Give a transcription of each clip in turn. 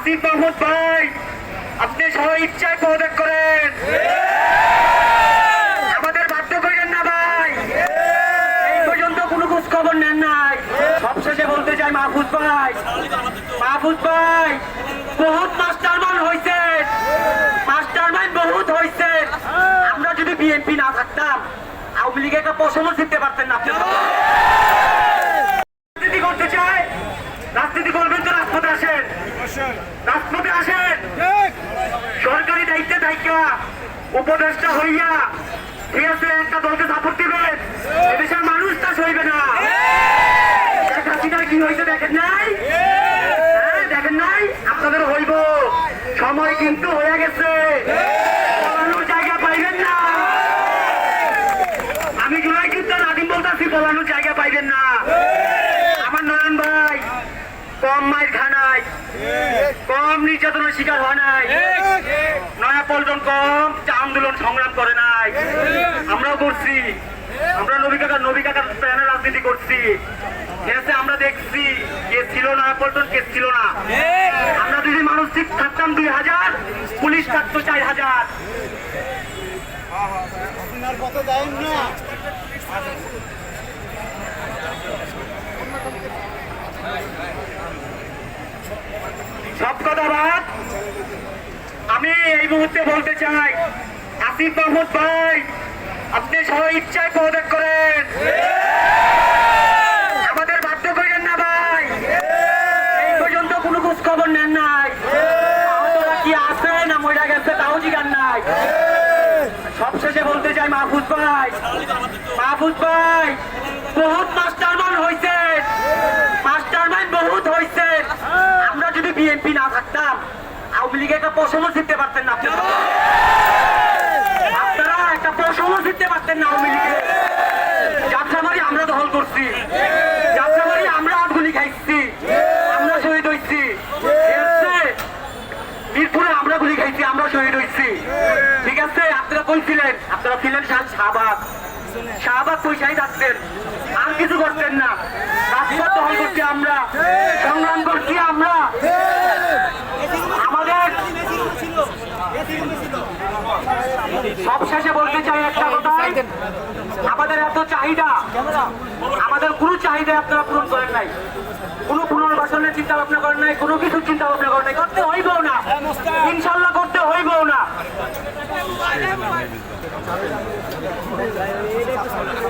আসিফ মাহমুদ ভাই, আপনি সহ ইচ্ছায় পদত্যাগ করেন। আমাদের বাধ্য করেন না ভাই। এই পর্যন্ত কোনো খোঁজ খবর নেন নাই। সবশেষে বলতে চাই মাহফুজ ভাই মাহফুজ ভাই, বহুত মাস্টারমান হয়েছে মাস্টারমাইন্ড বহুত হয়েছে আমরা যদি বিএনপি না থাকতাম, আওয়ামী লীগের একটা পশমও জিততে পারতেন না। আপনি রাজনীতি করতে চায় রাজনীতি করবেন তো রাজপথে আসেন রাজপথে আসেন সরকারি দায়িত্বে দায়িত্ব উপদেষ্টা হইয়া ঠিক আছে একটা দলকে সাপোর্ট দিবেন। এদেশের মানুষ তা সইবে না। কি হয়েছে দেখেন নাই? হ্যাঁ, দেখেন নাই? আপনাদের হইব। সময় কিন্তু হয়ে গেছে। জায়গা পাইবেন না। আমি কিন্তু বলতেছি পলানোর জায়গা পাইবেন না। আমার নয়ন ভাই কম খানায় কম নির্যাতনের শিকার হয় নাই নয়া পল্টন কম চা আন্দোলন সংগ্রাম করে নাই। আমরাও করছি। আমরা নবী কাকা নবী কাকার প্যানে রাজনীতি করছি। আমরা দেখছি কে ছিল না পল্টন কে ছিল না। আমরা যদি মানুষ ঠিক থাকতাম দুই হাজার, পুলিশ থাকতো চার হাজার। সব কথা বাদ। আমি এই মুহূর্তে বলতে চাই আসিফ মাহমুদ ভাই আপনি সহ ইচ্ছায় পদত্যাগ করেন। আমাদের বাধ্য করেন না ভাই। এই পর্যন্ত কোনো খোঁজ খবর নেন নাই। কি আছে না মহিলা গেছে তাও জিগান নাই। সবশেষে বলতে চাই মাহফুজ ভাই। মাহফুজ ভাই বহুত মাস্টারমান হয়েছে মাস্টারমাইন্ড বহুত হয়েছে আমরা যদি বিএনপি না থাকতাম আওয়ামী লীগের একটা পশমও জিততে পারতেন না আপনারা আপনারা একটা পশমও জিততে পারতেন না আওয়ামী লীগের যাত্রাবাড়ি আমরা দখল করছি যাত্রাবাড়ি আমরা আটগুলি খাইছি আমরা শহীদ হয়েছি ঠিক আছে? মিরপুরে আমরা গুলি খাইছি আমরা শহীদ হয়েছি। ঠিক আছে, আপনারা কই ছিলেন? আপনারা ছিলেন শাহ- শাহবাগ। শাহবাগ পয়সাই থাকতেন। আর কিছু করতেন না। রাজপথ দখল করছি আমরা। সংগ্রাম করছি আমরা। আমাদের সব শেষে বলতে চাই একটা কথা। আমাদের এত চাহিদা, আমাদের কোনো চাহিদা আপনারা পূরণ করেন নাই। কোনো পুনর্বাসনের চিন্তা ভাবনা করেন নাই, কোনো কিছু চিন্তা ভাবনা করেন নাই। করতে হইবও না ইনশাল্লাহ করতে হইবও না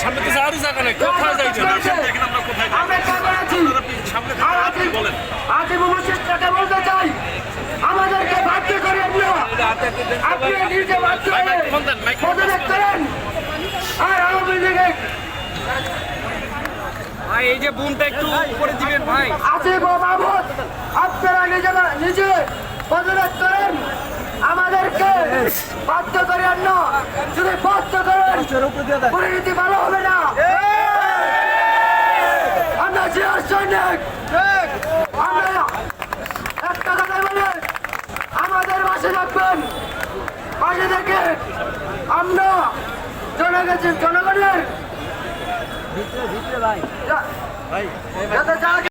সামনে তো যাওয়ারই জায়গা নেই কোথায় যাইছেন আমরা কেমন আছি সামনে আর আছি আছি মুমুশেষটাকে বলতে চাই আমাদেরকে বাধ্য করেন না আপনি নিজে বাধ্য করেন। আর আওয়ামী লীগের ভাই এই যে বুমটা একটু উপরে দিবেন ভাই। আসিফ মাহমুদ আপনারা নিজে নিজে পদত্যাগ করেন। আমাদেরকে বাধ্য করেন না। যদি বাধ্য করেন পরিণতি ভালো হবে না। আমরা জিয়ার সৈনিক। আমরা একটা কথা বলে আমাদের পাশে থাকবেন। পাশে থেকে আমরা জনগণ জনগণের। যাতে যা